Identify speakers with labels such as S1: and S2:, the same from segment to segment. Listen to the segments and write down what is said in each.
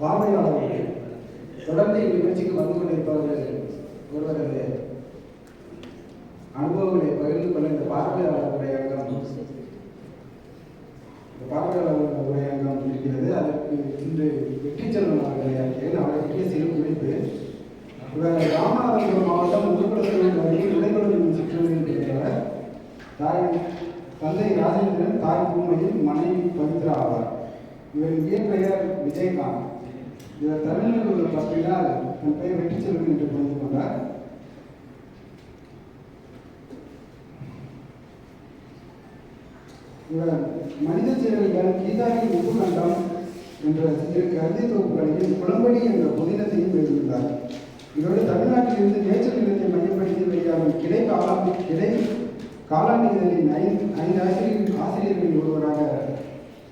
S1: பார்வையாளர்கள் தொடர்ந்து இந்நிகழ்ச்சிக்கு வந்து கொண்டிருப்பவர்கள் ஒருவரது அனுபவங்களை பகிர்ந்து கொள்ள இந்த பார்வையாளர் உரையங்கம் இந்த பார்வையாளர் உரையங்கம் இருக்கிறது. அதற்கு இன்று வெற்றி செல்வன் அவர்களை அழைக்கிறேன் அவரை பற்றிய சிறு குறிப்பு. இவர் ராமநாதபுரம் மாவட்டம் முதுகுளத்தூர் வரையில் உடைகளுடன் சிற்றூரில் தாய் தந்தை ராஜேந்திரன் தாய் பூமையில் மனைவி பவித்ரா ஆவார். இவரின் இயற்பெயர் விஜயகாந்த். இவர் தமிழ்நாடு பற்றினால் தன் பெயர் வெற்றிச்செல்வன் என்று புரிந்து கொண்டார். இவர் மனித செயல்கள் கீதாரி உப்புகண்டம் என்ற இரு கவிதை தொகுப்புகளையும் குளம்படி என்ற புதினத்தையும் எழுதியுள்ளார். இவரோடு தமிழ்நாட்டிலிருந்து நேச்சர் நிலத்தை மையப்படுத்தி வெளியாகும் கிளை காலம் கிடை காலாண்டு இதழின் ஐந்து ஐந்து ஆசிரியர்கள் ஆசிரியர்களில் ஒருவராக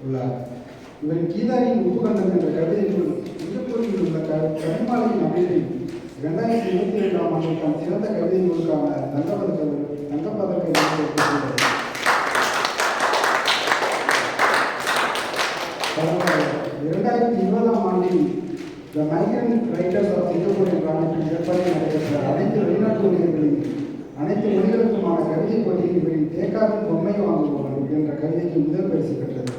S1: உள்ளார். இவர் கீதாரியின் உப்புகண்டம் என்ற கவிதை நூல் சிங்கப்பூரில் உள்ள க கருமாலையின் அமைப்பில் இரண்டாயிரத்தி இருபத்தி இரண்டாம் ஆண்டுக்கான சிறந்த கவிதை நூலுக்கான தங்கப்பதக்க தங்கப்பதக்க இரண்டாயிரத்தி இருபதாம் ஆண்டில் the migrant writers of Singapore என்ற அமைப்பில் ஏற்பாடு நடைபெற்ற அனைத்து வெளிநாட்டு ஊழியர்களின் அனைத்து மொழிகளுக்குமான கவிதை போட்டியில் இவரின் தேக்காவின் பொம்மை வாங்குபவன் என்ற கவிதைக்கு முதல் பரிசு பெற்றது.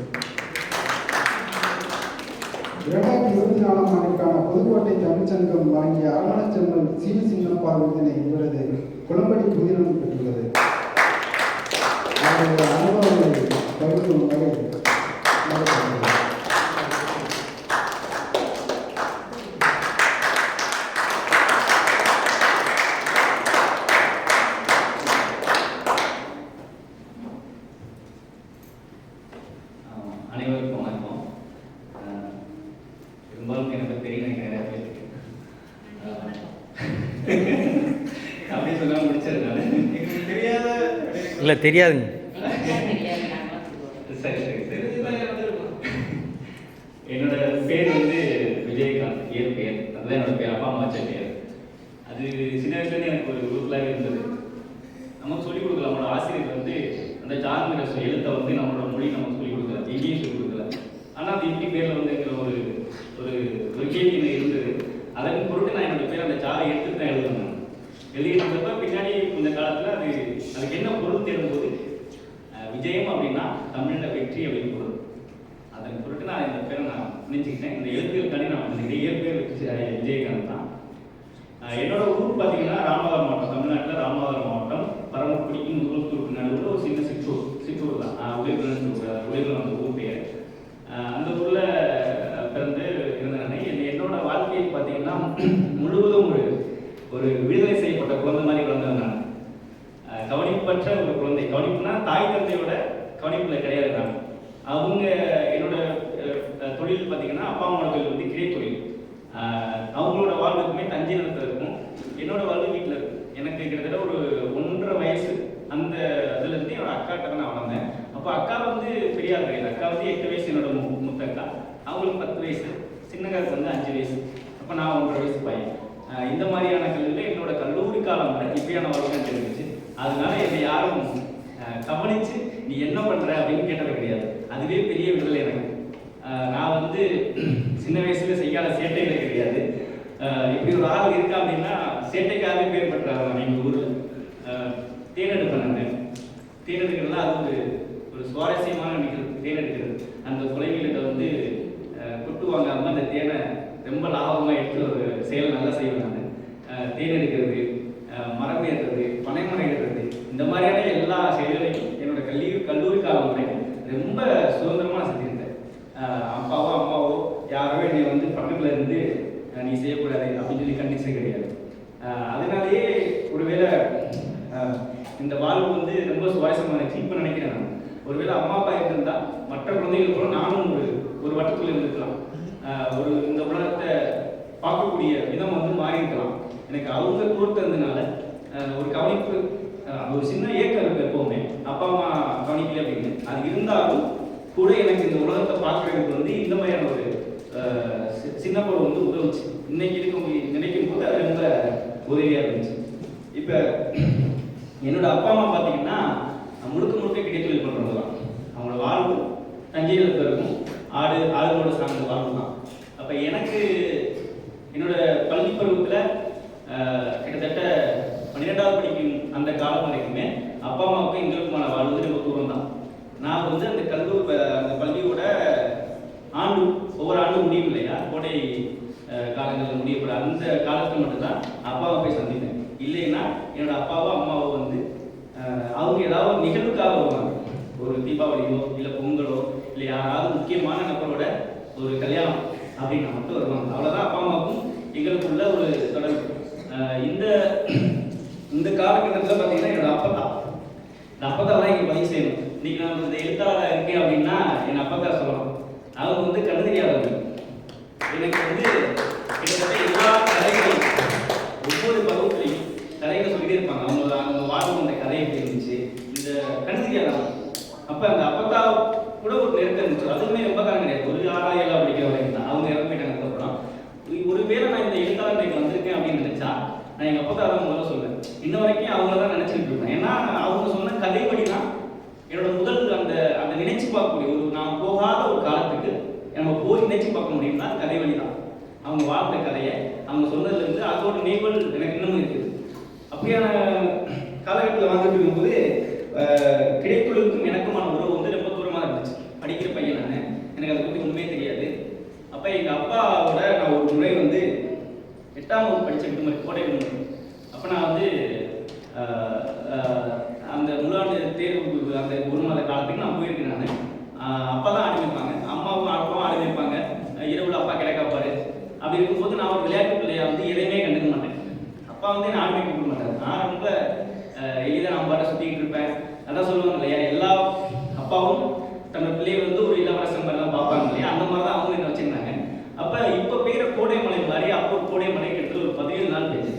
S1: இரண்டாயிரத்தி இருபத்தி நாலாம் ஆண்டுக்கான புதுக்கோட்டை தமிழ்ச்சங்கம் வழங்கிய அரவணச்செம்மல் சீன சின்னப்பா விருதினை இவரது குளம்படி புதினம் பெற்றுள்ளது அவரது அனுபவங்களை பகிர்ந்து வகையில் நடைபெறுகிறது.
S2: ஆஹ் அனைவருக்கும் வணக்கம் ஆஹ் பெரும்பாலும் எனக்கு தெரிய நினைக்கிற நிறைய பேருக்கு ஆஹ் அப்படி சொன்னா முடிச்சிருக்காரு எனக்கு தெரியாத
S3: இல்லை தெரியாதுங்க
S2: சரி சரி சரி என்னோட பேர் வந்து விஜயகாந்த் இயற்பெயர் அதுதான் என்னோட பேர் அப்பா அம்மா வச்ச பேர் அது சின்ன வயசுலேருந்து எனக்கு ஒரு உறுத்தலாகவே இருந்தது நமக்கு சொல்லிக் கொடுக்கல நம்மளோட ஆசிரியர் வந்து அந்த ஜான்கிற எழுத்தை வந்து நம்மளோட மொழி நமக்கு சொல்லிக் கொடுக்கல எங்கேயும் சொல்லிக் கொடுக்கல ஆனால் அது எப்படி பேரில் வந்துங்கிற ஒரு ஒரு ஒரு கேள்வி எனக்கு இருந்தது அதன் பொருட்டு நான் என்னோட பேர் அந்த ஜாலை எடுத்துட்டு தான் எழுதுனேன் எழுதிட்டு இருந்தப்ப பின்னாடி இந்த காலத்தில் அது அதுக்கு என்ன பொருள் தேடும்போது அஹ், விஜயம் அப்படின்னா தமிழில் வெற்றி அப்படின்னு பொருள் அதன் பொருட்டு நான் இந்த பேரை நான் நினைச்சுக்கிட்டேன் இந்த எழுத்துக்களுக்காண்டி நான் நினைக்கிறேன் இயற்பெயர் விஜய- விஜயகாந்த் தான். என்னோட ஊர் பார்த்தீங்கன்னா ராமநாதபுரம் மாவட்டம் தமிழ்நாட்டில் ராமநாதபுரம் மாவட்டம் பரமக்குடிக்கு முதுகுளத்தூருக்கு நடுவில் ஒரு சின்ன சிற்றூர் சிற்றூர் தான். உயிர்களன் உயிர்குலம் அந்த ஊர் பேர். அந்த ஊரில் பிறந்து இருந்தேன் என்னோட வாழ்க்கையை பார்த்தீங்கன்னா முழுவதும் ஒரு ஒரு விடுதலை செய்யப்பட்ட குழந்தை மாதிரி அஹ் கவனிப்பற்ற ஒரு குழந்தை. கவனிப்புனா தாய் தந்தையோட கவனிப்புல கிடையாது நான் அவங்க என்னோட தொழில் பார்த்தீங்கன்னா அப்பா அம்மாவோட தொழில் வந்து கிரே தொழில். அவங்களோட வாழ்வுக்குமே தஞ்சை நிலத்தில் இருக்கும். என்னோட வாழ்வு வீட்டில் இருக்கும் எனக்கு கிட்டத்தட்ட ஒரு ஒன்றரை வயசு. அந்த இதுல இருந்து என்னோட அக்காட்ட தான் நான் வளர்ந்தேன். அப்போ அக்கா வந்து பெரியார் கிடையாது. அக்கா வந்து எட்டு வயசு என்னோட மு- மூத்த அக்கா. அவங்களுக்கு பத்து வயசு. சின்னக்காருக்கு வந்து அஞ்சு வயசு. அப்போ நான் ஒன்றரை வயசு பையன். இந்த மாதிரியான கல்வியில் என்னோட கல்லூரி காலம் வரை இப்படியான வாழ்க்கை தெரியுது அதனால என்னை யாரும் கவனிச்சு நீ என்ன பண்ற அப்படின்னு கேட்டது கிடையாது. அதுவே பெரிய விடுதலை எனக்கு. நான் வந்து சின்ன வயசுல செய்யாத சேட்டைகள் கிடையாது. இப்படி ஒரு ஆள் இருக்கா அப்படின்னா சேட்டைக்காகவே பேர் பெற்றாங்க எங்கள் ஊர்ல. அஹ், தேனெடுப்பேன் நான். தேனெடுக்கிறதுல அது ஒரு ஒரு சுவாரஸ்யமான நிகழ்வு. தேனெடுக்கிறது. அந்த குழந்தைகிட்ட வந்து கொட்டு வாங்காம அந்த தேனை ரொம்ப லாபமாக எடுத்து ஒரு செயல் நல்லா செய்வேன் நான். தேன் எடுக்கிறது அஹ், மரம் ஏறுறது பனைமரம் ஏறுறது இந்த மாதிரியான எல்லா செயல்களையும் என்னோட கல்லூரி கல்லூரி காலம் வரைக்கும் ரொம்ப சுதந்திரமாக செஞ்சிருந்தேன் அஹ், அப்பாவோ அம்மாவோ யாரோ என்னை வந்து பக்கத்தில் இருந்து அஹ், நீ செய்யக்கூடாது அப்படின்னு சொல்லி கண்டிச்சே கிடையாது அஹ், அதனாலேயே ஒருவேளை அஹ், இந்த வாழ்வு வந்து ரொம்ப சுவாரஸ்யமாக இருந்துச்சு இப்போ நினைக்கிறேன் நான் ஒருவேளை அம்மா அப்பா இருந்திருந்தா மற்ற குழந்தைகள் கூட நானும் ஒரு ஒரு வட்டத்தில் இருந்திருக்கலாம் ஆஹ் ஒரு இந்த உலகத்தை பார்க்கக்கூடிய விதம் வந்து மாறி இருக்கலாம் எனக்கு அவங்க கொடுத்ததுனால ஒரு கவனிப்பு ஒரு சின்ன ஏக்கம் இருக்கு எப்பவுமே. அப்பா அம்மா கவனிக்கல அப்படின்னு. அது இருந்தாலும் கூட எனக்கு இந்த உலகத்தை பார்க்கறதுக்கு வந்து இந்த மாதிரியான ஒரு சி- சின்ன பொருள் வந்து உதவுச்சு. இன்னைக்கு இருக்க நினைக்கும் போது அது ரொம்ப உதவியாக இருந்துச்சு. இப்போ என்னோட அப்பா அம்மா பார்த்தீங்கன்னா முழுக்க முழுக்க கிடைத்தொழில் பண்ணுறவங்க தான். அவங்களோட வாழ்வு தஞ்சையில் இருக்கும் ஆடு ஆடுகளோட சார்ந்த வாழ்வு தான். அப்போ எனக்கு கிட்டத்தட்ட பன்னிரெண்டாவது படிக்கும் அந்த காலம் வரைக்குமே அப்பா அம்மாவுக்கும் எங்களுக்குமான வாழ்வது ரொம்ப தூரம் தான் நான் வந்து அந்த கல்லூரி அந்த பள்ளியோட ஆண்டு ஒவ்வொரு ஆண்டும் முடியும் இல்லையா? கோடை காலங்களில் முடியப்பட அந்த காலத்தில் மட்டும்தான் அப்பாவை போய் சந்தித்தேன் இல்லைன்னா என்னோட அப்பாவோ அம்மாவோ வந்து அவங்க ஏதாவது நிகழ்வுக்காக வருவாங்க. ஒரு தீபாவளியோ இல்லை பொங்கலோ இல்லை யாராவது முக்கியமான நபரோட ஒரு கல்யாணம் அப்படின்னு மட்டும் வருவாங்க. அவ்வளோதான் அப்பா அம்மாவுக்கும் எங்களுக்குள்ள ஒரு தொடர்பு. இந்த இந்த காலகட்டத்தில் பார்த்தீங்கன்னா என்னோட அப்பா தான் இந்த அப்பத்தா தான் இங்கே பதிவு செய்யணும். இன்னைக்கு நான் இந்த எழுத்தாளராக இருக்கேன் அப்படின்னா என் அப்பத்தா சொல்லணும். அவங்க வந்து கண்ணு தெரியாதவங்க எனக்கு வந்து கிட்டத்தட்ட எல்லா கதைகளும் ஒவ்வொரு பருவத்திலையும் கதைகளை சொல்லிட்டே இருப்பாங்க. அவங்க அவங்க வாழ்வு அந்த கதை எப்படி இருந்துச்சு? இந்த கண்ணு தெரியாதவங்க அப்போ அந்த அப்பத்தா கூட ஒரு நெருக்கம் இருந்துச்சு. அதுவுமே ரொம்ப காலம் கிடையாது ஒரு ஆறா ஏழா படிக்கிற வரைக்கும் தான் அவங்க இறந்து போயிட்டாங்க அதுக்கப்புறம் ஒருவேளை நான் இந்த எழுத்தாளர் நிலைக்கு வந்திருக்கேன் அப்படின்னு நினைச்சா நான் எங்கள் அப்பா தான் முதல்ல சொல்லுவேன் இன்ன வரைக்கும் அவங்கள தான் நினச்சிக்கிட்டு இருப்பேன் ஏன்னா அவங்க சொன்ன கதைப்படி தான் என்னோட முதல் அந்த அந்த நினைச்சு பார்க்கக்கூடிய ஒரு நான் போகாத ஒரு காலத்துக்கு நம்ம போய் நினைச்சு பார்க்க முடியும்னா அது கதை வழி தான் அவங்க வாழ்ந்த கதையை அவங்க சொன்னதுலேருந்து அதோட நினைவுகள் எனக்கு இன்னமும் இருக்குது. அப்படியான காலகட்டத்தில் வாழ்ந்துட்டு இருக்கும்போது அஹ், எனக்குமான உறவு வந்து ரொம்ப தூரமாக இருந்துச்சு. படிக்கிற பையன் நான். எனக்கு அதை பற்றி உண்மையே தெரியாது. அப்போ எங்கள் அப்பா நான் ஒரு முறை வந்து எட்டாம் வகுப்பு படிச்ச விடுமுறை கோடை விடுமுறை. அப்போ நான் வந்து அந்த முழாண்டு தேர்வு அந்த ஒரு மாத காலத்துக்கு நான் போயிருக்கேன் நான். அப்பா தான் ஆடி அம்மாவும் அப்பாவும் ஆடி இரவுல அப்பா கிடைக்காப்பாரு அப்படி இருக்கும்போது நான் ஒரு விளையாட்டு பிள்ளையா வந்து எதையுமே கண்டுக்க மாட்டேன். அப்பா வந்து நான் ஆடி கொடுக்க விட நான் ரொம்ப எளிதாக நான் பாட்ட சுற்றிக்கிட்டு இருப்பேன் அதான் சொல்லுவாங்க இல்லையா எல்லா அப்பாவும் தன்னோட பிள்ளையை வந்து ஒரு இளவரசன் மாதிரிலாம் பார்ப்பாங்க இல்லையா அந்த மாதிரி தான் அவங்க என்ன வச்சிருந்தாங்க அப்ப இப்ப பெய்யுற கோடை மலை மாதிரி அப்போ கோடை மலை கிட்டத்தட்ட ஒரு பதினேழு நாள் பெய்யுது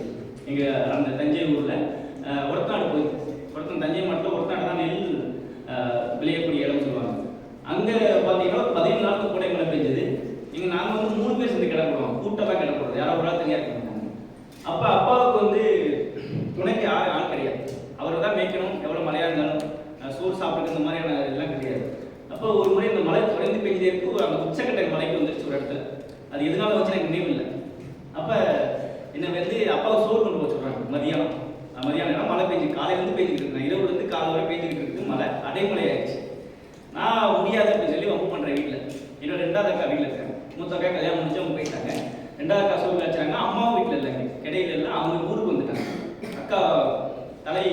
S2: எங்க அந்த தஞ்சை ஊர்ல அஹ், ஒரத்தநாடு போய் ஒருத்தன் தஞ்சை மட்டும் ஒரத்தநாடு தான் நெல் அஹ், விளையக்கூடிய இடம் சொல்லுவாங்க அங்க பாத்தீங்கன்னா ஒரு பதினேழு நாளுக்கு கோடை மழை பெஞ்சது இங்க நாங்க வந்து மூணு பேர் சேர்ந்து கிடப்படுவோம் கூட்டமா கிடப்படுறது யாரோ ஒரு ஆள் தனியா இருக்க மாட்டாங்க அப்ப அப்பாவுக்கு வந்து துணைக்கு யாரும் ஆள் கிடையாது அவரை தான் மேய்க்கணும் எவ்வளவு மழையா இருந்தாலும் அஹ், சோறு இந்த மாதிரியான இதெல்லாம் கிடையாது. அப்போ ஒரு முறை இந்த மழை தொடர்ந்து பெய்தே இருக்கு அந்த உச்சக்கட்ட மலைக்கு வந்துருச்சு ஒரு இடத்துல. அது எதனால வச்சு எனக்கு நினைவு இல்லை அப்ப என்ன வந்து அப்பாவை சோறு கொண்டு போக சொல்றாங்க மதியானம் அஹ் மதியானம் நேரம் மழை பெஞ்சு காலையில இருந்து பெஞ்சுக்கிட்டு இருக்கு இரவுல இருந்து காலை வரை பெஞ்சுக்கிட்டு இருக்கு மழை அடைமழை ஆயிடுச்சு நான் முடியாது அப்படின்னு சொல்லி வம்பு பண்றேன் வீட்டுல என்னோட ரெண்டாவது அக்கா வீட்டுல இருக்காங்க மூத்த அக்கா கல்யாணம் முடிச்சு அவங்க போயிட்டாங்க ரெண்டாவது அக்கா சோறு வச்சாங்க அம்மாவும் வீட்டுல இல்லைங்க இடையில இல்லை அவங்க ஊருக்கு வந்துட்டாங்க அக்கா தலை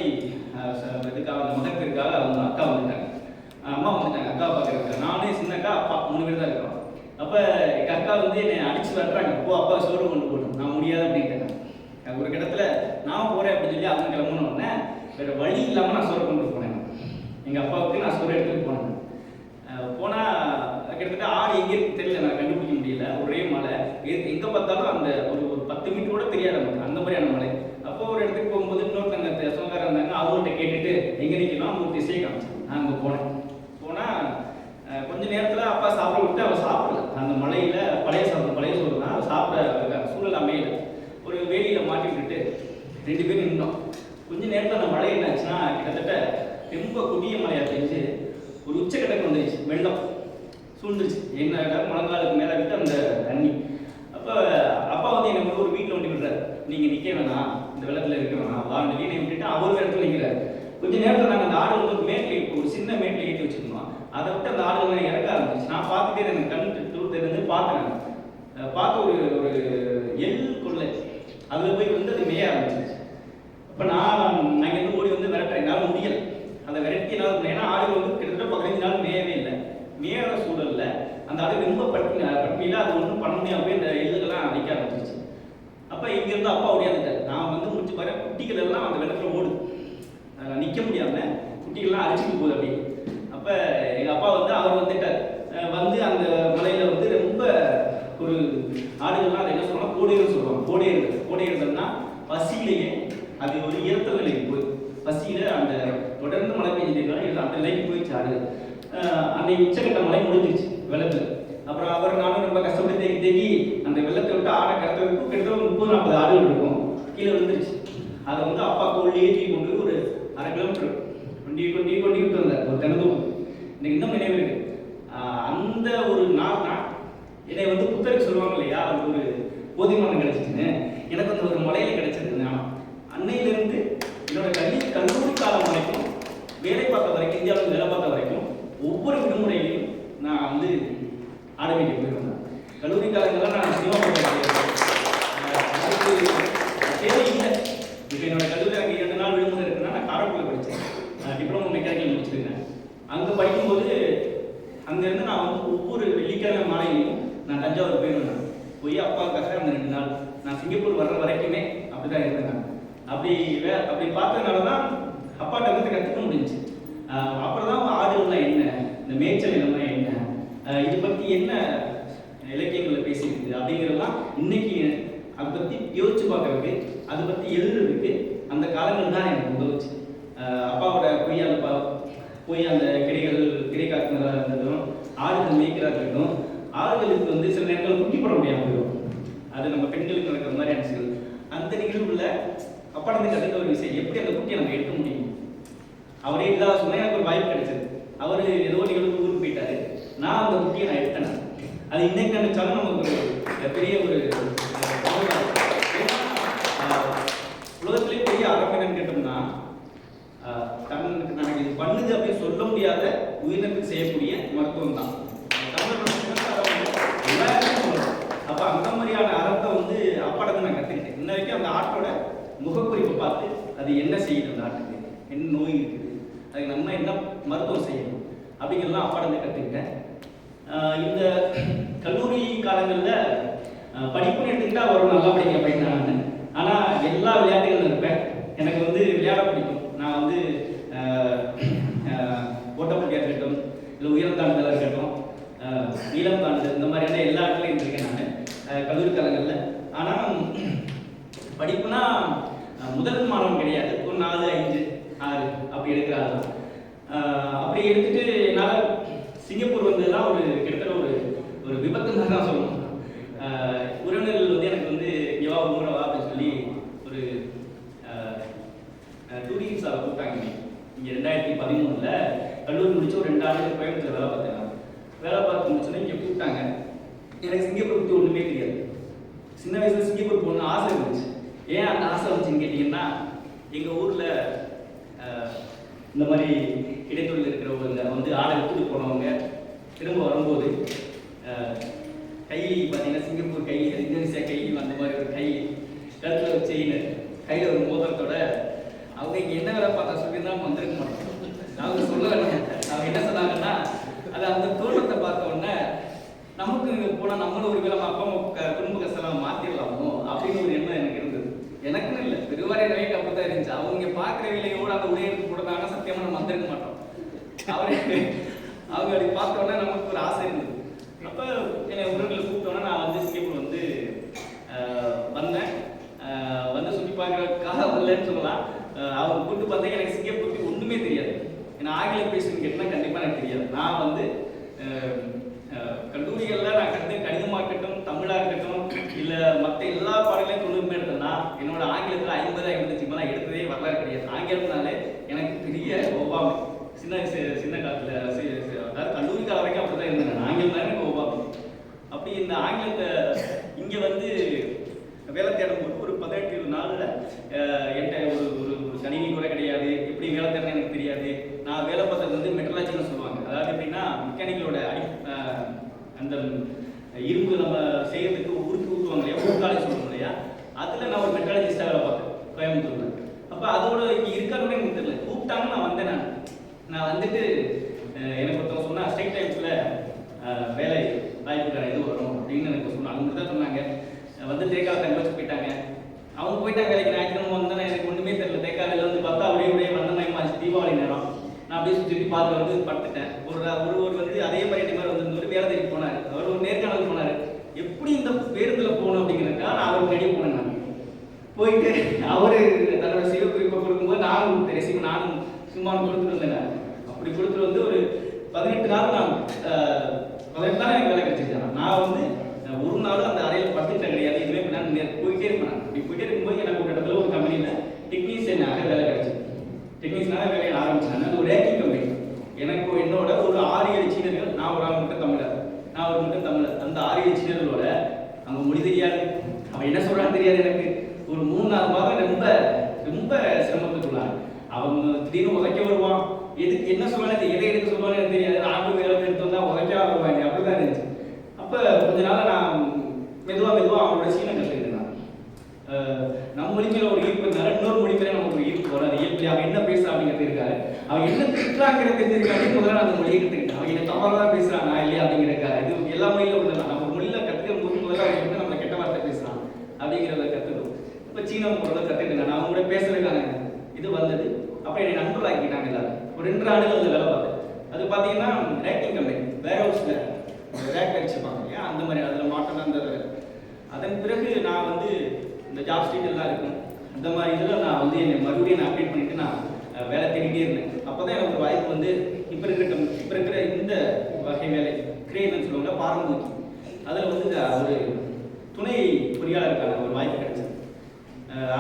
S2: அஹ், ச- இதுக்காக அந்த மகத்திற்காக அவங்க அக்கா வந்துட்டாங்க அஹ் அம்மா வந்துட்டாங்க அக்கா பார்க்கறதுக்கு நானே சின்ன அக்கா அப்பா மூணு பேர் தான் இருக்கோம் அப்ப எங்க அக்கா வந்து என்னை அடிச்சு வர்றாங்க போ அப்பா சோறு கொண்டு போடும் நான் முடியாது அப்படின்ட்டாங்க அஹ் ஒரு இடத்துல நான் போறேன் அப்படின்னு சொல்லி அவங்க கிளம்புன உடனே வேற வழி இல்லாம நான் சோறு கொண்டு போனேன். எங்க அப்பாவுக்கு நான் சோறு எடுத்துட்டு போனேன். போனால் போனா கிட்டத்தட்ட ஆறு எங்கே தெரியல நான் கண்டுபிடிக்க முடியல. ஒரே மலை. எ- எங்க பார்த்தாலும் அந்த ஒரு ஒரு பத்து மீட்டர் கூட தெரியாது நமக்கு அந்த மாதிரியான மலை. அப்போ ஒரு இடத்துக்கு போகும்போது இன்னொருத்தங்க தெ- இருந்தாங்க அவங்கள்ட்ட கேட்டுட்டு எங்க நிற்கலாம் அவங்க ஒரு திசையை காமிச்சாங்க நான் அங்கே போனேன் போனா அஹ், கொஞ்ச நேரத்துல அப்பா சாப்பிட விட்டு அவ சாப்பிடல அந்த மலையில பழைய சாப்பிட பழைய சோறு தான் அவ சாப்பிட அதுக்கான சூழல் அமையல ஒரு வேலியில மாட்டி விட்டுட்டு ரெண்டு பேரும் நின்றோம். கொஞ்ச நேரத்தில் அந்த மழை என்னாச்சுன்னா கிட்டத்தட்ட ரொம்ப குடிய மழையாக பெஞ்சு ஒரு உச்சக்கட்டக்கு வந்துருச்சு வெள்ளம் சூழ்ந்துருச்சு. எங்கள் முழங்காலுக்கு மேலே விட்டு அந்த தண்ணி. அப்போ அப்பா வந்து என்னை ஒரு வீட்டில் ஒட்டி விடுறாரு. நீங்கள் நிற்க வேணாம் இந்த வெள்ளத்தில் இருக்க வேணாம். வாங்க வீட்டை விட்டுட்டு அவர் இடத்துல நிற்கிறாரு கொஞ்ச நேரத்தில் நாங்கள் அந்த ஆடு வந்து ஒரு மேட்டில் ஒரு சின்ன மேட்டில் ஏற்றி வச்சுருந்தோம். அதை விட்டு அந்த ஆடு வந்து இறக்க ஆரம்பிச்சு நான் பார்த்துட்டே எனக்கு கண் தூரத்துல இருந்து பார்த்தேன் பார்த்து ஒரு ஒரு எள் கொள்ளை. அதில் போய் வந்து அது மேய ஆரம்பிச்சிருச்சு. இப்போ நான் நான் இருந்து ஓடி வந்து விரட்டுறேன். என்னால் முடியல. அந்த விரட்டி என்னால் ஏன்னா ஆடு வந்து கிட்டத்தட்ட பதினஞ்சு நாள் மேயவே இல்லை. மேயற சூழல்ல அந்த ஆடு ரொம்ப பட்டினி பட்டினியில அது ஒன்றும் பண்ண முடியாம போய் இந்த எள்ளுகள்லாம் அடிக்க ஆரம்பிச்சிச்சு அப்போ இங்கேருந்து அப்பா ஓடியாந்துட்டார். நான் வந்து முடிச்சு பாரு குட்டிகள் எல்லாம் அந்த வெள்ளத்துல ஓடுது. நிற்க முடியாமல் குட்டிகள்லாம் அடிச்சுட்டு போகுது அப்படி அப்போ எங்கள் அப்பா வந்து அவர் வந்துட்டார் அஹ் வந்து அந்த மலையில வந்து ரொம்ப ஒரு ஆடுகள்லாம் அதை என்ன சொல்லுவாங்க கோடையர் சொல்லுவாங்க கோடையர் கோடையர்கள்னா பசியிலேயே அது ஒரு இயற்கை நிலைக்கு போய் பசியில அந்த தொடர்ந்து மழை பெஞ்சிட்டு அந்த நிலைக்கு போயிடுச்சு ஆடுகள் அஹ் அன்னைக்கு உச்சக்கட்ட முடிஞ்சிருச்சு வெள்ளத்துல அப்புறம் அவர் நானும் ரொம்ப கஷ்டப்பட்டு தேக்கி தேக்கி அந்த வெள்ளத்தை விட்டு ஆடை கடத்துறதுக்கு கிட்டத்தட்ட ஒரு முப்பது நாற்பது ஆடுகள் இருக்கும் கீழே விழுந்துருச்சு அதை வந்து அப்பா தோல்லையே ஏற்றி கொண்டு ஒரு அரை கிலோமீட்டர் கொண்டி கொண்டி கொண்டி விட்டு வந்தார் ஒரு தினதும் எனக்கு இன்னும் நினைவு இருக்கு ஆஹ் அந்த ஒரு நாள் நான் என்னை வந்து புத்தருக்கு சொல்லுவாங்க இல்லையா அது ஒரு போதிமானம் கிடைச்சிச்சுன்னு எனக்கு அந்த ஒரு முறையில கிடைச்சது ஞானம் அன்னையிலிருந்து என்னோட கல்வி கல்லூரி காலம் வரைக்கும் வேலை பார்த்த வரைக்கும் இந்தியாவில் வேலை பார்த்த வரைக்கும் ஒவ்வொரு விடுமுறையிலையும் நான் வந்து ஆட வேண்டிய போயிருந்தேன் கல்லூரி காலங்களில் நான் சினிமா தேவை இல்லை இப்போ என்னோட கல்லூரி அங்கே இரண்டு நாள் விடுமுறை இருக்குன்னா நான் காரைக்குடியில் படித்தேன் டிப்ளமோ மெக்கானிக்கல் முடிச்சிருக்கேன். அங்கே படிக்கும்போது அங்கேருந்து நான் வந்து ஒவ்வொரு வெள்ளிக்கிழமை மாலையிலையும் நான் தஞ்சாவூர் போயிருந்தேன் போய் அப்பாவுக்காக அந்த ரெண்டு நாள். நான் சிங்கப்பூர் வர்ற வரைக்குமே அப்படி தான் இருந்தேன் அப்படி வே அப்படி பார்த்ததுனால தான் அப்பாட்ட வந்து கற்றுக்க முடிஞ்சு அப்புறம் தான் ஆடுகள்லாம் என்ன? இந்த மேய்ச்சல் நிலம்லாம் இதை பற்றி என்ன இலக்கியங்களில் பேசியிருக்குது அப்படிங்கிறதெல்லாம் இன்னைக்கு அதை பற்றி யோசிச்சு பார்க்கறதுக்கு அதை பற்றி எழுதுறதுக்கு அந்த காலங்கள் தான் எனக்கு உதவுச்சு அப்பாவோட பொய்யால் அந்த போய் அந்த கிடைகள் கிடை காக்கிறதா இருந்ததும் ஆடுகள் மேய்க்கிறதா இருக்கட்டும் ஆடுகளுக்கு வந்து சில நேரங்களில் குட்டி போட முடியாமல் போயிடும். அது நம்ம பெண்களுக்கு நடக்கிற மாதிரியான நினைச்சுக்கிறது அந்த நிகழ்வுல அப்பா வந்து கற்றுக்க ஒரு விஷயம். எப்படி அந்த குட்டியை நம்ம எடுக்க முடியும்? அவரே இல்லாத சொன்னால் எனக்கு ஒரு வாய்ப்பு கிடைச்சது. அவர் ஏதோ நிகழ்வு ஊருக்கு போயிட்டாரு. நான் அந்த குட்டியை நான் எடுத்தேன். அது இன்னைக்கு நினைச்சாலும் நமக்கு ஒரு பெரிய ஒரு உலகத்திலே பெரிய அரபினன் கேட்டோம்னா அஹ், தன்னுக்கு எனக்கு இது பண்ணுது அப்படின்னு சொல்ல முடியாத உயிரினத்துக்கு செய்யக்கூடிய மருத்துவம் தான். தமிழ் வந்து அப்ப அந்த மாதிரியான அறத்தை வந்து அப்பாடத்தை நான் கத்துக்கிட்டேன். இன்ன வரைக்கும் அந்த ஆட்டோட முகக்குறிப்பை பார்த்து அது என்ன செய்யுது அந்த ஆட்டுக்கு? என்ன நோய் இருக்குது? அதுக்கு நம்ம என்ன மருத்துவம் செய்யணும்? அப்படிங்கிறதெல்லாம் அப்பாடத்தை கற்றுக்கிட்டேன் இந்த கல்லூரி காலங்களில் படிப்புன்னு எடுத்துக்கிட்டால் ஒரு நல்லா படிக்க அப்படின்னு நான் ஆனால் எல்லா விளையாட்டுகளும் இருப்பேன். எனக்கு வந்து விளையாட பிடிக்கும். நான் வந்து ஓட்டப்பட்டியாக இருக்கட்டும் இல்லை உயரம் தாண்டுதலாக இருக்கட்டும் நீளம் தாண்டுதல் இந்த மாதிரியான எல்லா இடத்துலையும் இருக்கேன் நான். கல்லூரி காலங்களில். ஆனால் படிப்புனா முதல் மாணவன் கிடையாது. ஒரு நாலு அஞ்சு ஆறு அப்படி எடுக்கிற ஆள் தான் அப்படி எடுத்துட்டு என்னால் சிங்கப்பூர் வந்ததுலாம் ஒரு கிட்டத்தட்ட ஒரு ஒரு விபத்து மாதிரி தான் சொல்லணும் அஹ், உறவினர்கள் வந்து எனக்கு வந்து இங்கே வா ஊரை வா அப்படின்னு சொல்லி ஒரு டூரிஸ்டாக கூப்பிட்டாங்க இங்கே ரெண்டாயிரத்தி பதிமூணில் கல்லூரி முடிச்சு ஒரு ரெண்டு ஆண்டு கோயம்புத்தூர் வேலை பார்த்தேன் நான். வேலை பார்த்து முடிச்சோன்னே இங்கே கூப்பிட்டாங்க எனக்கு சிங்கப்பூர் பற்றி ஒன்றுமே தெரியாது சின்ன வயசுல சிங்கப்பூர் போகணும்னு ஆசை இருந்துச்சு ஏன் அந்த ஆசை வந்துச்சுன்னு கேட்டிங்கன்னா எங்கள் ஊரில் இந்த மாதிரி இடைத்தொழில் இருக்கிறவங்க வந்து ஆடை விட்டுட்டு போனவங்க திரும்ப வரும்போது அஹ், கை பார்த்தீங்கன்னா சிங்கப்பூர் கை இந்தோனேசியா கை அந்த மாதிரி ஒரு கை கழுத்தில் ஒரு செயின் கையில் ஒரு மோதிரத்தோட அவங்க இங்கே என்ன வேலை பார்த்தா சொல்லி தான் வந்திருக்க மாட்டோம் அவங்க சொல்லலை அவங்க என்ன சொன்னாங்கன்னா அது அந்த தோற்றத்தை பார்த்த உடனே நமக்கு இங்கே போனால் நம்மளும் அப்பா குடும்ப கஷ்டம் மாத்திரலாமோ? அப்படின்னு ஒரு எண்ணம் எனக்கு இருந்தது. எனக்குன்னு இல்லை. பெருவாரி நைட் அப்படி தான் இருந்துச்சு. அவங்க பார்க்குற விலையோட அந்த உடைய எடுத்து போட்டதாங்கன்னா சத்தியமாக நம்ம வந்திருக்க மாட்டோம் அவரு அவங்க அப்படி பார்த்த உடனே நமக்கு ஒரு ஆசை இருந்தது அப்போ என்னை உறவுகளை கூப்பிட்டோன்னே நான் வந்து சிங்கப்பூர் வந்து ஆஹ், வந்தேன் ஆஹ், வந்து சுற்றி பார்க்குறதுக்காக வரலன்னு சொல்லலாம் ஆஹ், அவங்க கூப்பிட்டு பார்த்தா எனக்கு சிங்கப்பூர் பற்றி ஒன்றுமே தெரியாது ஏன்னா ஆங்கிலம் பேசுன்னு கேட்டால் கண்டிப்பாக எனக்கு தெரியாது நான் வந்து ஆஹ், ஆஹ், கல்லூரிகள்ல நான் கற்று கணிதமாக இருக்கட்டும் தமிழாக இருக்கட்டும் இல்லை மற்ற எல்லா பாடங்களையும் தொண்ணூறு எடுத்தேன்னா என்னோட ஆங்கிலத்தில் ஐம்பது ஐம்பத்தஞ்சு மேலாம் எடுத்ததே வரலாறு கிடையாது. ஆங்கிலத்தினாலே எனக்கு பெரிய ஒவ்வாமை சின்ன சின்ன காலத்தில் அதாவது கல்லூரி காலம் வரைக்கும் அப்படி தான் இருந்தேன் ஆங்கிலம் தான் எனக்கு ஒவ்வாமை அப்படி இந்த ஆங்கிலத்தை இங்கே வந்து வேலை தேடும்போது ஒரு பதினெட்டு இருபது நாளில் என்கிட்ட ஒரு ஒரு ஒரு கணினி கூட கிடையாது எப்படி வேலை தேடணும் எனக்கு தெரியாது நான் வேலை பார்த்தது வந்து மெட்ரலாஜின்னு சொல்லுவாங்க அதாவது எப்படின்னா மெக்கானிக்கலோட அடி அஹ், அந்த இரும்பு நம்ம செய்யறதுக்கு உருக்கி ஊற்றுவாங்க இல்லையா ஊர்காலை சொல்லுவோம் இல்லையா அதில் நான் ஒரு மெட்ரலாஜிஸ்டாக வேலை பார்த்தேன் கோயம்புத்தூரில் அப்போ அதோட இங்கே இருக்காதுன்னு எனக்கு தெரியல கூப்பிட்டாங்க நான் வந்தேன் நான் நான் வந்துட்டு எனக்கு ஒருத்தவங்க சொன்னா ஸ்ட்ரைட் டைம்ஸில் வேலை வாய்ப்புக்கான இது வரும் அப்படின்னு எனக்கு சொன்னாங்க அவங்க தான் சொன்னாங்க. வந்து தேக்கால தங்க வச்சு போயிட்டாங்க. அவங்க போயிட்டாங்க வேலைக்கு ஞாயிற்றுக்கிழமை வந்தேன் எனக்கு ஒன்றுமே தெரியல. தேக்காலையில் வந்து பார்த்தா அப்படியே அப்படியே வந்தமயமாச்சு தீபாவளி நேரம். நான் அப்படியே சுற்றி பார்த்து வந்து படுத்துட்டேன். ஒரு ஒருவர் வந்து அதே மாதிரி என்ன மாதிரி வந்து ஒரு வேலை தேடி போனார். அவர் ஒரு நேர்காணல் போனார். எப்படி இந்த பேருந்தில் போகணும் அப்படிங்கிறதுக்காக நான் அவர் முன்னாடியே போனேன் நான். போயிட்டு அவர் தன்னோட சிவகுறிப்பை கொடுக்கும்போது நானும் ரெசிப் நானும் சும்மா கொடுத்துட்டு வந்தேன் நான். அப்படி கொடுத்துட்டு வந்து ஒரு பதினெட்டு நாள் நான் பதினெட்டு நாள் எனக்கு வேலை கிடைச்சிருச்சு நான் வந்து ஒரு நாள் அந்த அறையில் படுத்துட்டேன் கிடையாது. இதுவே நான் நே- போயிட்டே இருப்பேன் இப்படி போயிட்டே இருக்கும்போது எனக்கு ஒரு இடத்துல ஒரு கம்பெனியில் டிக் டெக்னீஷியனாக வேலையை ஆரம்பிச்சாங்க அது ஒரு ரேக்கிங் கம்பெனி எனக்கு என்னோட ஒரு ஆறு ஏழு சீனர்கள் நான் ஒரு ஆள் மட்டும் தமிழர். நான் ஒரு மட்டும் தமிழர். அந்த ஆறு ஏழு சீனர்களோட அங்கே மொழி தெரியாது. அவன் என்ன சொல்கிறான்னு தெரியாது எனக்கு. ஒரு மூணு நாலு மாதம் ரொம்ப ரொம்ப சிரமத்துக்குள்ளான் அவன் திடீர்னு உதைக்க வருவான். எதுக்கு என்ன சொல்லுவானே எதை எடுக்க சொல்லுவானே எனக்கு தெரியாது. நாட்டு வேலை எடுத்து வந்தா உதைக்க வருவாங்க அப்படிதான் இருந்துச்சு. அப்போ கொஞ்ச நாள் நான் மெதுவா மெதுவா அவனோட சீனை கற்றுக்கிட்டேன் நம்ம மொழி மேல ஒரு ஈர்ப்பு இருந்தாலும் இன்னொரு மொழி மேல நமக்கு ஒரு ஈர்ப்பு வரும். அது இயற்கை அவன் என்ன பேசுறான் அப்படிங்கிறது இருக்காரு அவன் என்ன திட்டுறாங்கிறது தெரிஞ்சிருக்காங்க முதல்ல அந்த மொழியை கற்றுக்கிட்டேன் அவன் என்ன தவறாக தான் பேசுறான் நான் இல்லையா அப்படிங்கிறக்காரு இது எல்லா மொழியிலும் உள்ளதான் நம்ம மொழியில கற்றுக்கிற போது முதல்ல அவன் வந்து நம்மளை கெட்ட வார்த்தை பேசுகிறான் அப்படிங்கிறத கற்றுக்கணும் இப்போ சீன பொருளை கற்றுக்கிட்டேன் நான் அவங்க கூட பேசுறதுக்கான இது வந்தது. அப்போ என்னை நண்பர்களாக்கிட்டாங்க எல்லாரும். ஒரு ரெண்டு ஆண்டுகள் அந்த வேலை பார்த்தேன் அது பார்த்தீங்கன்னா ரேக்கிங் கம்பெனி வேர் ஹவுஸில் ரேக் அடிச்சுப்பாங்க இல்லையா? அந்த மாதிரி அதில் மாட்டம் அந்த அதன் பிறகு நான் வந்து இந்த ஜாப் ஸ்ட்ரீட் எல்லாம் இருக்கும். அந்த மாதிரி இதில் நான் வந்து என்னை மறுபடியும் நான் அப்டேட் பண்ணிட்டு நான் வேலை தேடிட்டே இருந்தேன். அப்போ தான் எனக்கு ஒரு வாய்ப்பு வந்து இப்போ இருக்கிற கம் இப்போ இருக்கிற இந்த வகை வேலை கிரேன்னு சொல்லுவாங்க பாரம்பூக்கி அதில் வந்து இந்த ஒரு துணை பொறியாளருக்கான ஒரு வாய்ப்பு கிடைச்சது.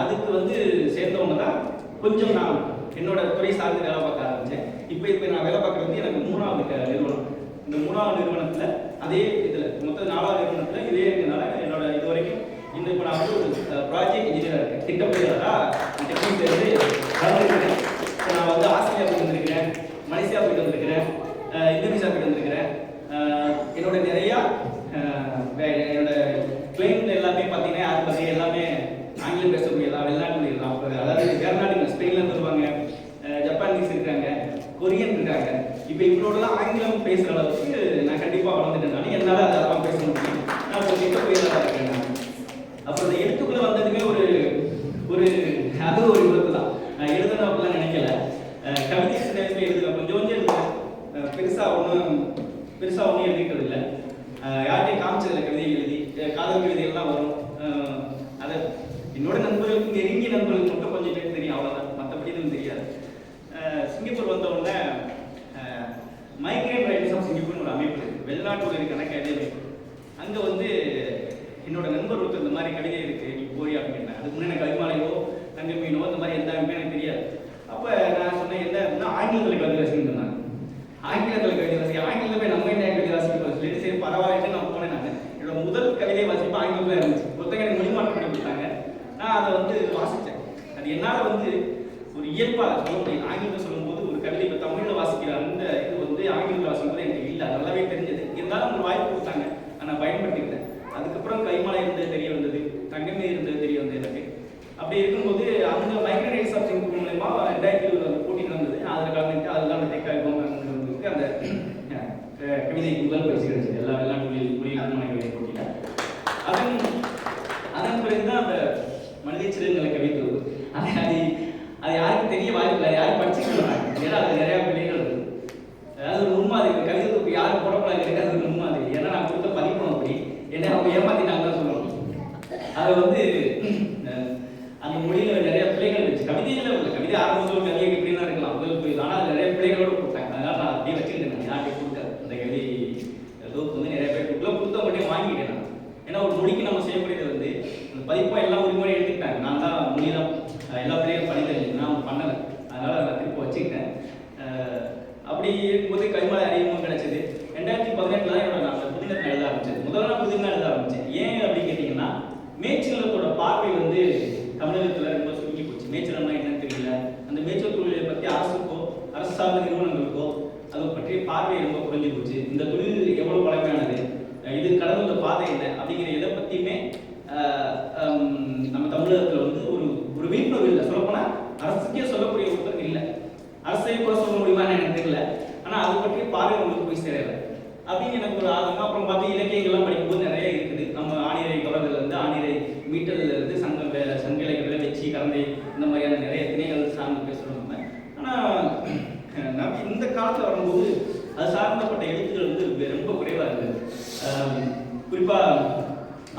S2: அதுக்கு வந்து சேர்ந்தவங்க தான் கொஞ்சம் நான் என்னோட துறை சார்ந்து வேலை பார்க்க ஆரம்பித்தேன் இப்போ இப்போ நான் வேலை பார்க்குறது வந்து எனக்கு மூணாவது நிறுவனம். இந்த மூணாவது நிறுவனத்தில் அதே இதில் மொத்தம் நாலாவது நிறுவனத்தில் இதே இருக்கிறதுனால என்னோட இது வரைக்கும் இந்த இப்போ நான் வந்து ஒரு ப்ராஜெக்ட் இன்ஜினியர் இருக்கேன். திட்டப்பொறியாளராக டெக்னிக் வந்து வளர்ந்துருக்கேன் இப்போ நான் வந்து ஆஸ்திரேலியா போயிட்டு வந்திருக்கிறேன் மலேசியா போயிட்டு வந்திருக்கிறேன் அஹ் இந்தோனேஷியா போயிட்டு வந்திருக்கிறேன் அஹ் என்னோட நிறையா அஹ் வே- என்னோட கிளைண்ட் எல்லாமே பார்த்தீங்கன்னா யார் பார்த்தீங்கன்னா எல்லாமே ஆங்கிலம் பேசக்கூடிய எல்லா வெளிநாட்டு தான் அப்போ அதாவது வேற நாடுகள் ஸ்பெயின்லேருந்து வருவாங்க அஹ் ஜப்பானீஸ் இருக்காங்க கொரியன் இருக்காங்க இப்போ இவங்களோடலாம் ஆங்கிலம் பேசுகிற அளவுக்கு நான் கண்டிப்பாக வளர்ந்துட்டேன் என்னால் அதெல்லாம் பேச முடியும் நான் ஒரு மிக புயலாக இருக்கேன் நான். அப்புறம் இந்த எழுத்துக்குள்ள வந்ததுமே ஒரு ஒரு அது ஒரு விபத்து தான் நான் எழுதணும் அப்படிலாம் நினைக்கல அஹ் கவிதை சின்ன வயசுல எழுதுவேன் கொஞ்சம் கொஞ்சம் எழுதுவேன் அஹ் பெருசா ஒன்றும் பெருசா ஒன்றும் எழுதிக்கிறது இல்லை யார்கிட்டையும் காமிச்சதில்லை கவிதை எழுதி அஹ் காதல் கவிதை எல்லாம் வரும் அஹ் அதை என்னோட நண்பர்களுக்கு நெருங்கிய நண்பர்களுக்கு மட்டும் கொஞ்சம் பேர் தெரியும் அவ்வளோதான் மற்றபடி எதுவும் தெரியாது அஹ் சிங்கப்பூர் வந்த உடனே மைக்ரேட் ரைட்டர்ஸ் ஆஃப் சிங்கப்பூர்னு ஒரு அமைப்பு இருக்கு வெளிநாட்டுல இருக்க கணக்கு அமைப்பு அங்கே வந்து என்னோட நண்பர் ஒருத்தர் இந்த மாதிரி கவிதை இருக்கு நீ போய் அப்படின்னு அதுக்கு முன்னே எனக்கு அபிமானையோ தங்க மீனோ இந்த மாதிரி எந்த அமைப்பும் எனக்கு தெரியாது அப்போ நான் சொன்னேன் என்ன அப்படின்னா ஆங்கிலத்தில் கவிதை ரசிகன் சொன்னாங்க ஆங்கிலத்தில் கவிதை வாசிக்க ஆங்கிலத்தில் போய் நம்ம என்ன கவிதை வாசிக்க சொல்லிட்டு சரி பரவாயில்லைன்னு நான் போனேன் நான் என்னோட முதல் கவிதை வாசிப்பு ஆங்கிலத்தில் இருந்துச்சு ஒருத்தங்க எனக்கு மொழிமாற்றம் பண்ணி கொடுத்தாங்க நான் அதை வந்து வாசித்தேன் அது என்னால் வந்து ஒரு இயல்பாக சொல்ல முடியும் ஆங்கிலத்தில் சொல்லும்போது ஒரு கவிதை இப்போ தமிழில் வாசிக்கிற அந்த இது வந்து ஆங்கிலத்தில் எனக்கு இல்லை. நல்லாவே தெரிஞ்சது. இருந்தாலும் ஒரு வாய்ப்பு கொடுத்தாங்க. அதை நான் பயன்படுத்திக்கிட்டேன் அதுக்கப்புறம் கைமலை இருந்தது தெரிய வந்தது. தங்கமே இருந்தது தெரிய வந்தது எனக்கு. அப்படி இருக்கும்போது அந்த மைக்ரோ ரைட்ஸ் ஆஃப் சிங்கப்பூர் மூலயமா ரெண்டாயிரத்தி இருபது அந்த போட்டி நடந்தது. அதில் கலந்துட்டு அதுதான் அந்த டெக் வந்து அந்த அஹ், கவிதைக்கு முதல் பரிசு கிடைச்சது. எல்லா எல்லா வெளிநாட்டுகளில் குடியிருக்கும் கவிதை போட்டியில். அதன் பிறகுதான் அந்த மனித சிறுங்களை கவிதை அது அது அது யாருக்கும் தெரிய வாய்ப்பு இல்லை அது யாரும் படிச்சுக்க மாட்டாங்க ஏன்னா அது நிறைய பிள்ளைகள் இருக்கு அதாவது ஒரு முன்மாதிரி ஒரு கவிதை தொகுப்பு யாரும் போடக்கூடாது அது ஒரு முன்மாதிரி ஏன்னா நான் கொடுத்த பதிப்பு அப்படி என்ன அவங்க ஏமாத்தினாங்க தான் சொல்லணும் அது வந்து அஹ், அந்த மொழியில நிறைய பிள்ளைகள் வச்சு கவிதையில உள்ள கவிதை ஆரம்பத்தில் ஒரு கவிதை இருக்கலாம். முதல் புரியுது ஆனால் அது நிறைய பிள்ளைகளோட கொடுத்தாங்க. அதனால நான். அப்படியே வச்சுக்கிட்டேன் யார்கிட்ட கொடுத்தேன் அந்த கவிதை தொகுப்பு வந்து நிறைய பேர் கொடுக்கல. கொடுத்த மட்டும் வாங்கிட்டேன் நான். ஏன்னா ஒரு மொழிக்கு நம்ம செய்யக்கூடியது வந்து அந்த பதிப்பா எல்லாம் உரிமுறை எடுத்துக்கிட்டாங்க நான் தான் மொழிதான் அஹ், எல்லா பிள்ளைகளும் பண்ணி தெரிஞ்சு நான் பண்ணலை அதனால நான் திருப்பி வச்சுக்கிட்டேன் அஹ், அப்படி இருக்கும்போது கைமலை அறிமுகம் கிடைச்சது ரெண்டாயிரத்தி பதினெட்டுல தான் என்னோட நான் புதினத்தை எழுத ஆரம்பிச்சேன் முதல்ல நான் புதினா எழுத ஆரம்பிச்சேன் ஏன் அப்படின்னு கேட்டிங்கன்னா மேய்ச்சலத்தோட பார்வை வந்து தமிழகத்துல ரொம்ப சுருங்கி போச்சு மேய்ச்சலம்னா என்னன்னு தெரியல அந்த மேய்ச்சல் தொழிலை பத்தி அரசுக்கோ அரசு சார்ந்த நிறுவனங்களுக்கோ அதை பற்றிய பார்வை ரொம்ப குறைஞ்சு போச்சு இந்த தொழில் எவ்வளவு பழமையானது அஹ் இது கடந்து வந்த பாதை என்ன அப்படிங்கிற எதை பத்தியுமே அஹ், ஹம், நம்ம தமிழகத்துல வந்து ஒரு ஒரு விழிப்புணர்வு இல்லை. சொல்லப்போனால் அரசுக்கே சொல்லக்கூடிய ஒருத்தர் இல்லை. அரசை கூட சொல்ல முடியுமான்னு எனக்கு தெரியல. ஆனா அது பற்றி பார்வை உங்களுக்கு போய் சேரல. அப்படின்னு எனக்கு ஒரு ஆர்வம். அப்புறம் பார்த்து இலக்கியங்கள்லாம் படிக்கும்போது நிறைய இருக்குது. நம்ம ஆணிரை தொடர்ல இருந்து ஆணிரை மீட்டல்ல இருந்து சங்கம் சங்க இலக்கியங்களை வெச்சி கரந்தை இந்த மாதிரியான நிறைய திணைகள் சார்ந்து பேசுறோம் நம்ம. ஆனா நம்ம இந்த காலத்துல வரும்போது அது சார்ந்தப்பட்ட எழுத்துக்கள் வந்து ரொம்ப குறைவா இருந்தது. குறிப்பாக குறிப்பா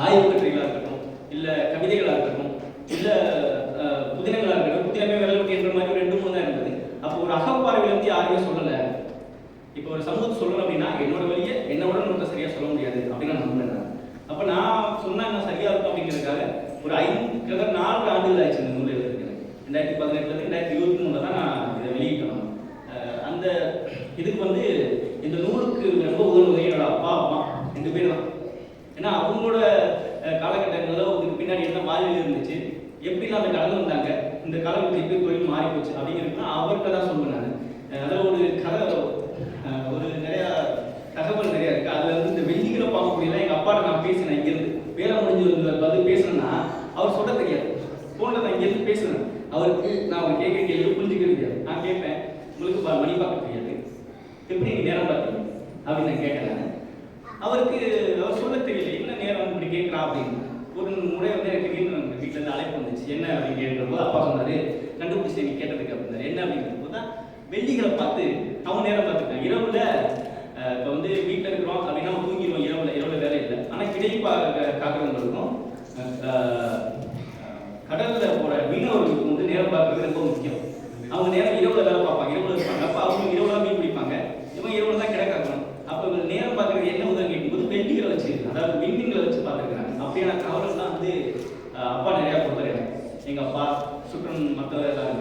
S2: ஆய்வு கட்டுரைகளாக இருக்கட்டும் இல்ல கவிதைகளாக இருக்கட்டும் இல்லை புதினங்களாக இருக்கட்டும் புதினமே விரல் என்ற மாதிரி ஒரு ரெண்டு மூணு தான் இருந்தது. அப்போ ஒரு அகப்பார்வையில இருந்து யாருமே சொல்லலை. இப்போ ஒரு சமூகத்தை சொல்லணும் அப்படின்னா என்னோட வழியை என்னோட நமக்கு சரியாக சொல்ல முடியாது அப்படின்னு நான் நம்புறேன் அப்போ நான் சொன்னால் என்ன சரியாக இருக்கும் அப்படிங்கிறதுக்காக ஒரு ஐந்து கிழமை நான்கு ஆண்டுகள் ஆயிடுச்சு இந்த நூல் எழுதிருக்கிறேன் ரெண்டாயிரத்தி பதினெட்டுலேருந்து ரெண்டாயிரத்தி இருபத்தி மூணில் தான் நான் இதை வெளியிட்டோம் அந்த இதுக்கு வந்து இந்த நூலுக்கு ரொம்ப உதவுவது என்னோட அப்பா அம்மா ரெண்டு பேரும் ஏன்னா அவங்களோட காலகட்டங்களில் இதுக்கு பின்னாடி என்ன மாதிரி இருந்துச்சு எப்படிலாம் அந்த கடன் வந்தாங்க? இந்த காலகட்டத்தில் எப்படி தொழில் மாறி போச்சு அப்படிங்கிறதுனா அவர்கிட்ட தான் சொல்லுவேன் நான். அதில் ஒரு கதை ஒரு நிறையா தகவல் நிறையா இருக்கு. அதுல வந்து இந்த வெள்ளிக்கிழமை பார்க்கக்கூடியலாம் எங்க அப்பாட்ட நான் பேசினேன் இங்கிருந்து வேலை முடிஞ்சு பதில் பேசணும்னா அவர் சொல்ல தெரியாது. போன்ல நான் இங்கிருந்து பேசுனேன் அவருக்கு நான் அவங்க கேட்க கேள்வி புரிஞ்சுக்க தெரியாது. நான் கேட்பேன் உங்களுக்கு மணி பார்க்க தெரியாது. எப்படி நீங்க நேரம் பார்த்தீங்க? அப்படின்னு நான் கேட்டேன் அவருக்கு அவர் சொல்ல தெரியல. என்ன நேரம் இப்படி கேட்குறா? அப்படின்னு. ஒரு முறை வந்து எனக்கு திடீர்னு எங்க வீட்டுல இருந்து அழைப்பு வந்துச்சு. என்ன அப்படின்னு கேட்டபோது அப்பா சொன்னாரு கண்டுபிடிச்சி நீ கேட்டதுக்கு அப்படின்னாரு என்ன அப்படிங்கிறப்போ தான் வெள்ளிகளை பார்த்து அவன் நேரம் பார்த்துருக்கேன் இரவுல இப்போ வந்து வீட்டில் இருக்கிறோம் அப்படின்னா நம்ம தூங்கிடுவோம் இரவுல இரவுல வேலை இல்லை. ஆனால் கிடை காக்கிறவங்களுக்கும் கடலில் போகிற போற மீனவர்களுக்கு வந்து நேரம் பார்க்கறது ரொம்ப முக்கியம். அவங்க நேரம் இரவுல வேலை பார்ப்பாங்க. இரவுல இருப்பாங்க. அப்போ அவங்க இரவுல மீன் பிடிப்பாங்க. இவங்க இரவுல தான் கிடைக்காக்கணும் அப்போ நேரம் பார்க்கறது என்ன உதவி கேட்கும்போது வெள்ளிகளை வச்சு அதாவது விண்மீன்களை வச்சு பார்த்துருக்காங்க அப்படியான வந்து அஹ், அப்பா நிறையா கொடுத்தாரு எங்கள் அப்பா சுற்றன் மற்றவர்கள்